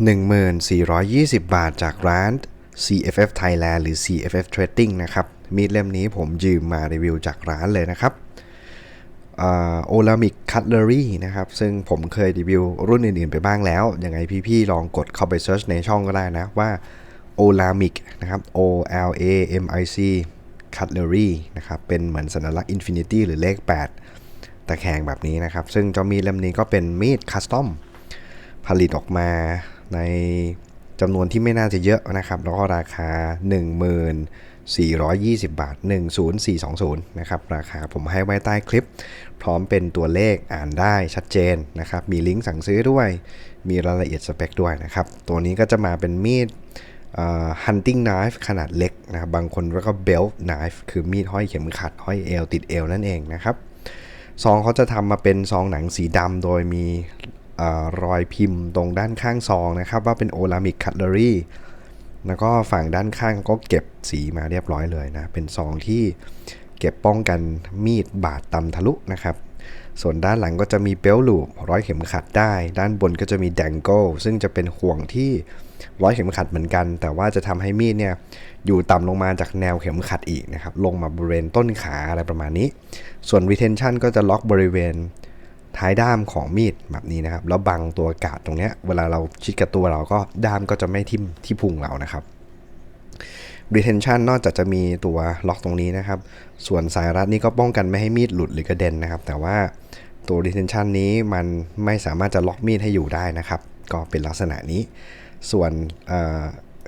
1420 บาทจากร้าน CFF Thailand หรือ CFF Trading นะครับ มีดเล่มนี้ผมยืมมารีวิวจากร้านเลยนะครับโอลามิกคัตเลอรี่นะครับ ซึ่งผมเคยรีวิวรุ่นอื่นๆไปบ้างแล้ว ยังไงพี่ๆ ลองกดเข้าไปเซิร์ชในช่องก็ได้นะว่าโอลามิกนะครับ O L A M I C Cutlery นะครับ เป็นเหมือนสัญลักษณ์ Infinity หรือเลข 8 ตะแคงแบบนี้นะครับ ซึ่งเจ้ามีดเล่มนี้ก็เป็นมีดคัสตอมผลิตออกมา ในจำนวนที่ไม่น่าจะเยอะนะครับ แล้วก็ราคา 1420 บาท 10420 นะครับ ราคาผมให้ไว้ใต้คลิป พร้อมเป็นตัวเลขอ่านได้ชัดเจนนะครับ มีลิงก์สั่งซื้อด้วย มีรายละเอียดสเปคด้วยนะครับ ตัวนี้ก็จะมาเป็นมีด hunting knife ขนาดเล็กนะครับบางคนเรียกว่า belt knife คือมีดห้อยเข็มขัด ห้อยเอวติดเอวนั่นเองนะครับ ซองเขาจะทำมาเป็นซองหนังสีดำโดยมี อรอยพิมพ์ตรงด้านข้างซองนะครับ ว่าเป็นโอลามิกคัตเลอรี่แล้วก็ฝั่งด้านข้างก็เก็บสีมาเรียบร้อยเลยนะ เป็นซองที่เก็บป้องกันมีดบาดตำทะลุนะครับ ส่วนด้านหลังก็จะมีเปลลูปร้อยเข็มขัดได้ ด้านบนก็จะมีแดงโก้ซึ่งจะเป็นห่วงที่ร้อยเข็มขัดเหมือนกัน แต่ว่าจะทำให้มีดเนี่ยอยู่ต่ำลงมาจากแนวเข็มขัดอีกนะครับ ลงมาบริเวณต้นขาอะไรประมาณนี้ ส่วน retention ก็จะล็อกบริเวณ ท้ายด้ามของมีดแบบนี้นะครับ แล้วบังตัวกาดตรงเนี้ย เวลาเราชิดกับตัวเราก็ด้ามก็จะไม่ทิ่มที่พุงเรานะครับ retention นอกจากจะมีตัวล็อกตรงนี้นะครับ ส่วนสายรัดนี่ก็ป้องกันไม่ให้มีดหลุดหรือกระเด็นนะครับ แต่ว่าตัว retention นี้มันไม่สามารถจะล็อกมีดให้อยู่ได้นะครับ ก็เป็นลักษณะนี้ ส่วนเ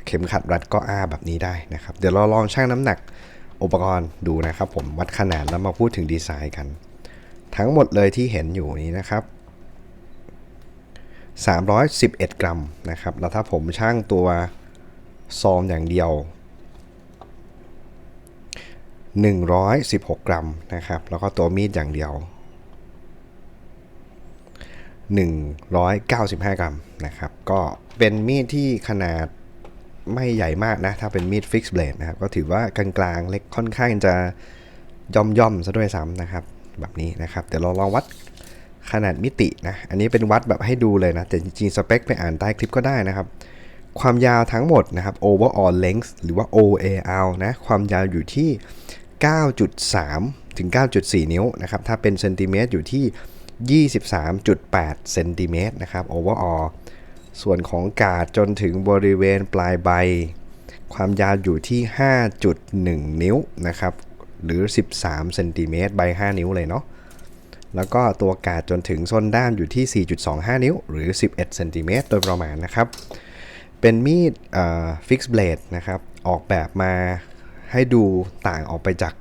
เข็มขัดรัดก็อ้าแบบนี้ได้นะครับ เดี๋ยวเราลองชั่งน้ำหนักอุปกรณ์ดูนะครับ ผมวัดขนาดแล้วมาพูดถึงดีไซน์กัน ทั้งหมดเลยที่เห็นอยู่นี้นะครับ 311 กรัมนะครับ แล้วถ้าผมชั่งตัวซองอย่างเดียว 116 กรัมนะครับ แล้วก็ตัวมีดอย่างเดียว 195 กรัมนะครับ ก็เป็นมีดที่ขนาดไม่ใหญ่มากนะ ถ้าเป็นมีดฟิกซ์เบลดนะครับ ก็ถือว่ากลางๆเล็กค่อนข้างจะย่อมย่อมซะด้วยซ้ำนะครับ แบบนี้นะครับเดี๋ยวเราลองวัดขนาดมิตินะ อันนี้เป็นวัดแบบให้ดูเลยนะ แต่จริงๆ สเปคไปอ่านใต้คลิปก็ได้นะครับ ความยาวทั้งหมดนะครับ overall length หรือว่า OAL นะ ความยาวอยู่ที่ 9.3 ถึง 9.4 นิ้วนะครับ ถ้าเป็นเซนติเมตรอยู่ที่ 23.8 เซนติเมตรนะครับ overall ส่วนของกาดจนถึงบริเวณปลายใบ ความยาวอยู่ที่ 5.1 นิ้วนะครับ หรือ 13เซนติเมตรใบ5 นิ้วเลยเนาะแล้วก็ตัวกาดจนถึงส้นด้ามอยู่ที่ 4.25 นิ้ว หรือ 11เซนติเมตรโดยประมาณนะครับ เป็นมีดฟิกซ์เบลดนะครับ ออกแบบมาให้ดูต่างออกไปจาก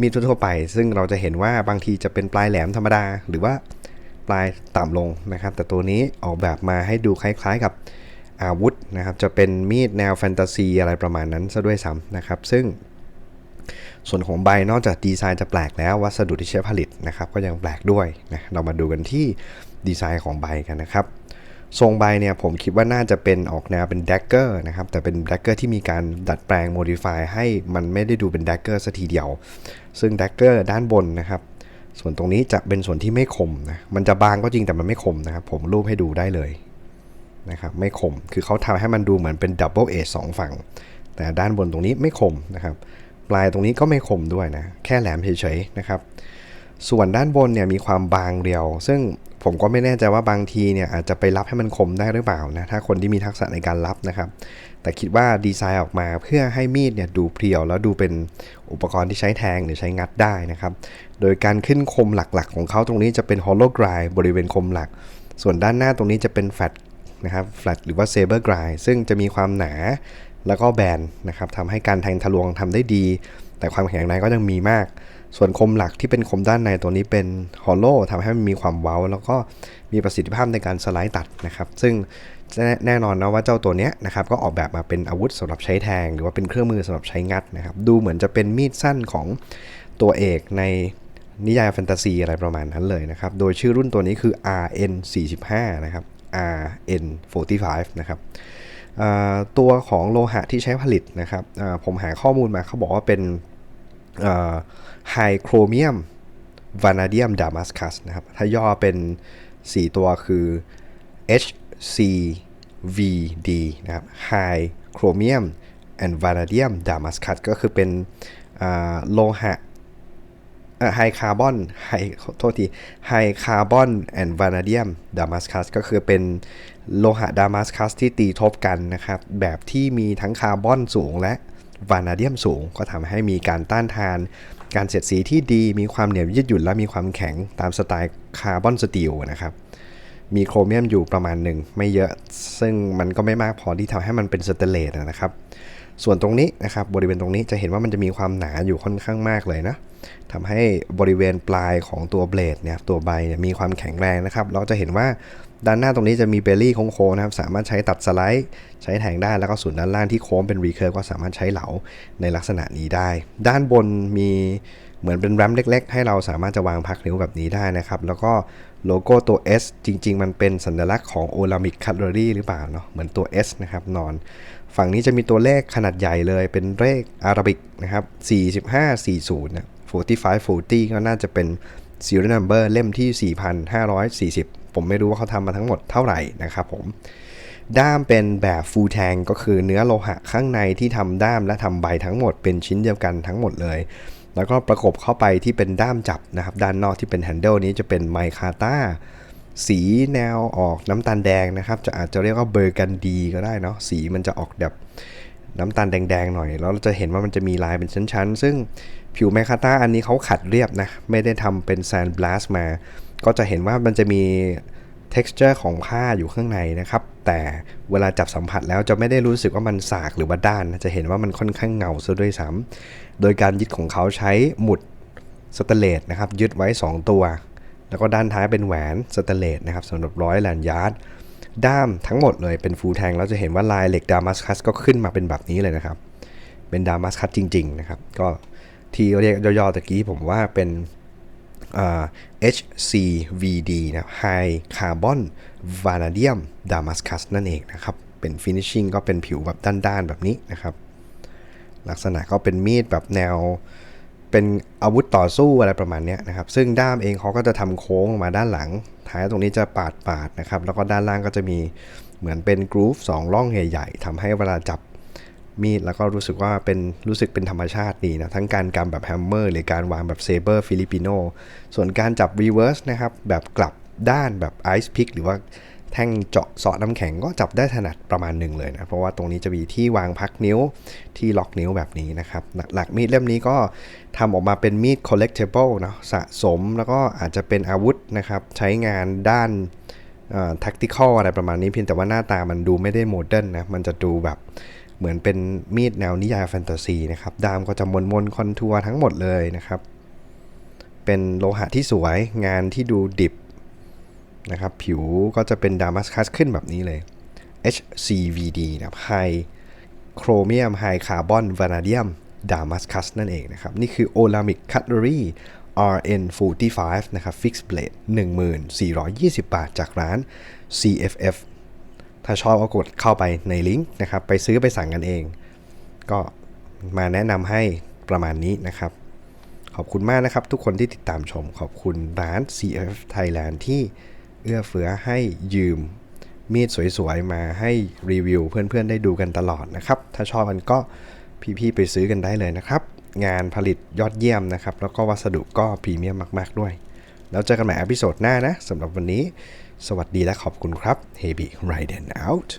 มีดทั่วไป ซึ่งเราจะเห็นว่าบางทีจะเป็นปลายแหลมธรรมดา หรือว่าปลายต่ำลงนะครับ แต่ตัวนี้ออกแบบมาให้ดูคล้ายๆกับอาวุธนะครับ จะเป็นมีดแนวแฟนตาซีอะไรประมาณนั้นซะด้วยซ้ำนะครับ ซึ่ง ส่วนของใบนอกจากดีไซน์จะแปลกแล้ววัสดุที่ใช้ผลิตนะครับก็ยังแปลกด้วยนะเรามาดูกันที่ดีไซน์ของใบกันนะครับทรงใบเนี่ยผมคิดว่าน่าจะเป็นออกแนวเป็นแดกเกอร์นะครับแต่เป็นแดกเกอร์ที่มีการดัดแปลงโมดิฟายให้มันไม่ได้ดูเป็นแดกเกอร์สัทีเดียว ซึ่งแดกเกอร์ด้านบนนะครับส่วนตรงนี้จะเป็นส่วนที่ไม่คมนะมันจะบางก็จริงแต่มันไม่คมนะครับผมรูปให้ดูได้เลยนะครับไม่คมคือเขาทำให้มันดูเหมือนเป็นดับเบิลเอสองฝั่ง แต่ด้านบนตรงนี้ไม่คมนะครับ ปลายตรงนี้ก็ไม่คมด้วยนะ แค่แหลมเฉยๆนะครับ ส่วนด้านบนเนี่ยมีความบางเรียว ซึ่งผมก็ไม่แน่ใจว่าบางทีเนี่ยอาจจะไปรับให้มันคมได้หรือเปล่านะ ถ้าคนที่มีทักษะในการรับนะครับ แต่คิดว่าดีไซน์ออกมาเพื่อให้มีดเนี่ยดูเพียว แล้วดูเป็นอุปกรณ์ที่ใช้แทงหรือใช้งัดได้นะครับ โดยการขึ้นคมหลักๆ ของเขาตรงนี้จะเป็น hollow grind บริเวณคมหลัก ส่วนด้านหน้าตรงนี้จะเป็น flat นะครับ flat หรือว่า saber grind ซึ่งจะมีความหนา แล้วก็แบนนะครับทำให้การแทงทะลวงทำได้ดี แต่ความแข็งแรงก็ยังมีมาก ส่วนคมหลักที่เป็นคมด้านในตัวนี้เป็นฮอลโลทำให้มันมีความเว้า แล้วก็มีประสิทธิภาพในการสไลด์ตัดนะครับ ซึ่งแน่นอนนะว่าเจ้าตัวนี้นะครับก็ออกแบบมาเป็นอาวุธสำหรับใช้แทง หรือว่าเป็นเครื่องมือสำหรับใช้งัดนะครับ ดูเหมือนจะเป็นมีดสั้นของตัวเอกในนิยายแฟนตาซีอะไรประมาณนั้นเลยนะครับ โดยชื่อรุ่นตัวนี้คือ RN 45 นะครับ RN 45 นะครับ ตัวของโลหะที่ใช้ผลิตนะครับผมหาข้อมูลมาเขาบอกว่าเป็นไฮโครเมียมวานาเดียมดามัสคัสนะครับ ถ้าย่อเป็น 4 ตัวคือ HCVD นะครับ High Chromium and Vanadium Damascus ก็คือเป็นโลหะไฮคาร์บอนไฮโทษทีไฮคาร์บอนแอนด์วานาเดียมดามัสคัสก็คือเป็น โลหะดามัสคัสที่ตีทบกันนะครับ แบบที่มีทั้งคาร์บอนสูงและวานาเดียมสูง ก็ทำให้มีการต้านทาน การเสียดสีที่ดี มีความเหนียวยืดหยุ่นและมีความแข็งตามสไตล์คาร์บอนสตีลนะครับมีโครเมียมอยู่ประมาณหนึ่งไม่เยอะ ซึ่งมันก็ไม่มากพอที่ทำให้มันเป็นสเตเลสนะครับ ส่วนตรงนี้นะครับบริเวณตรงนี้จะเห็นว่ามันจะมีความหนาอยู่ค่อนข้างมากเลยนะ ทำให้บริเวณปลายของตัวเบลดเนี่ยตัวใบเนี่ยมีความแข็งแรงนะครับ เราจะเห็นว่าด้านหน้าตรงนี้จะมีเบลลี่โค้งๆนะครับ สามารถใช้ตัดสไลด์ใช้แทงได้แล้วก็ส่วนด้านล่างที่โค้งเป็นรีเคิร์ฟก็สามารถใช้เหลาในลักษณะนี้ได้ ด้านบนมีเหมือนเป็นแรมเล็ก ๆ ให้เราสามารถจะวางพักนิ้วแบบนี้ได้นะครับ แล้วก็โลโก้ตัว S จริง ๆ มันเป็นสัญลักษณ์ของโอลามิกคัตเลอรี่หรือเปล่าเนาะเหมือนตัว S นะครับนอน ฝั่งนี้จะมีตัวเลขขนาดใหญ่เลยเป็นเลขอาราบิกนะครับ4540นะ 4540 ก็น่าจะเป็น serial number เล่มที่ 4540 ผมไม่รู้ว่าเขาทำมาทั้งหมดเท่าไหร่นะครับผม ด้ามเป็นแบบ full tank ก็คือเนื้อโลหะข้างในที่ทำด้ามและทำใบทั้งหมดเป็นชิ้นเดียวกันทั้งหมดเลย แล้วก็ประกบเข้าไปที่เป็นด้ามจับนะครับ ด้านนอกที่เป็นแฮนเดิลนี้จะเป็นไมคาต้าสีแนวออกน้ำตาลแดงนะครับ จะอาจจะเรียกว่าเบอร์กันดีก็ได้เนาะสีมันจะออกแบบน้ำตาลแดงๆหน่อย แล้วเราจะเห็นว่ามันจะมีลายเป็นชั้นๆ ซึ่ง ผิวไมคคาต้าอันนี้เขาขัดเรียบนะ ไม่ได้ทำเป็นแซนบลัสมา ก็จะเห็นว่ามันจะมี texture ของผ้าอยู่ข้างในนะครับ แต่เวลาจับสัมผัสแล้วจะไม่ได้รู้สึกว่ามันสากหรือว่าด้าน จะเห็นว่ามันค่อนข้างเงาซะด้วยซ้ำโดยการยึดของเขาใช้หมุดสเตเลสนะครับ ยึดไว้ 2 ตัว แล้วก็ด้านท้ายเป็นแหวนสเตเลสนะครับสำหรับร้อยแลนยาร์ดด้ามทั้งหมดเลยเป็นฟูลแทงแล้วจะเห็นว่าลายเหล็กดามัสคัสก็ขึ้นมาเป็นแบบนี้เลยนะครับ เป็นดามัสคัสจริง ๆ นะครับ ก็ ที่เรียกย่อๆตะกี้ผมว่าเป็น HCVD นะ High Carbon Vanadium Damascus นั่นเองนะครับ เป็น finishing ก็เป็นผิวแบบด้านๆ แบบนี้นะครับ ลักษณะก็เป็นมีดแบบแนว เป็นอาวุธต่อสู้อะไรประมาณนี้นะครับ ซึ่งด้ามเองเขาก็จะทำโค้งมาด้านหลัง ท้ายตรงนี้จะปาดปาดๆนะครับ แล้วก็ด้านล่างก็จะมีเหมือนเป็นกรูฟสองร่องใหญ่ๆทำให้เวลาจับ มีดแล้วก็รู้สึกว่าเป็นรู้สึกเป็นธรรมชาติดีนะ ทั้งการกำแบบแฮมเมอร์หรือการวางแบบเซเบอร์ฟิลิปปิโนส่วนการจับรีเวิร์สนะครับ แบบกลับด้านแบบไอซ์พิกหรือว่าแท่งเจาะเสาะน้ำแข็งก็จับได้ถนัดประมาณหนึ่งเลยนะ เพราะว่าตรงนี้จะมีที่วางพักนิ้วที่ล็อกนิ้วแบบนี้นะครับ หลักมีดเล่มนี้ก็ทำออกมาเป็นมีด collectible เนาะสะสมแล้วก็อาจจะเป็นอาวุธนะครับ ใช้งานด้านแท็กติคอลอะไรประมาณนี้เพียงแต่ว่าหน้าตามันดูไม่ได้โมเดิร์นนะ มันจะดูแบบ เหมือนเป็นมีดแนวนิยายแฟนตาซีนะครับดามก็จะมนมนๆคอนทัวร์ทั้งหมดเลยนะครับ เป็นโลหะที่สวยงานที่ดูดิบนะครับผิวก็จะเป็นดามัสคัสขึ้นแบบนี้เลย HCVD นะครับ High Chromium High Carbon Vanadium Damascus นั่นเองนะครับ นี่คือ Olamic Cutlery RN45 นะครับ Fixed Blade 1420 บาทจากร้าน CFF ถ้าชอบก็กดเข้าไปในลิงก์นะครับ ไปซื้อไปสั่งกันเอง ก็มาแนะนำให้ประมาณนี้นะครับ ขอบคุณมากนะครับทุกคนที่ติดตามชม ขอบคุณร้าน CF Thailand ที่เอื้อเฟื้อให้ยืมมีดสวยๆ มาให้รีวิวเพื่อนๆ ได้ดูกันตลอดนะครับ ถ้าชอบกันก็พี่ๆ ไปซื้อกันได้เลยนะครับ งานผลิตยอดเยี่ยมนะครับ แล้วก็วัสดุก็พรีเมียมมากๆด้วย แล้วเจอกันใหม่อพิโซดหน้านะสำหรับวันนี้ สวัสดีและขอบคุณครับ h e b y Riden out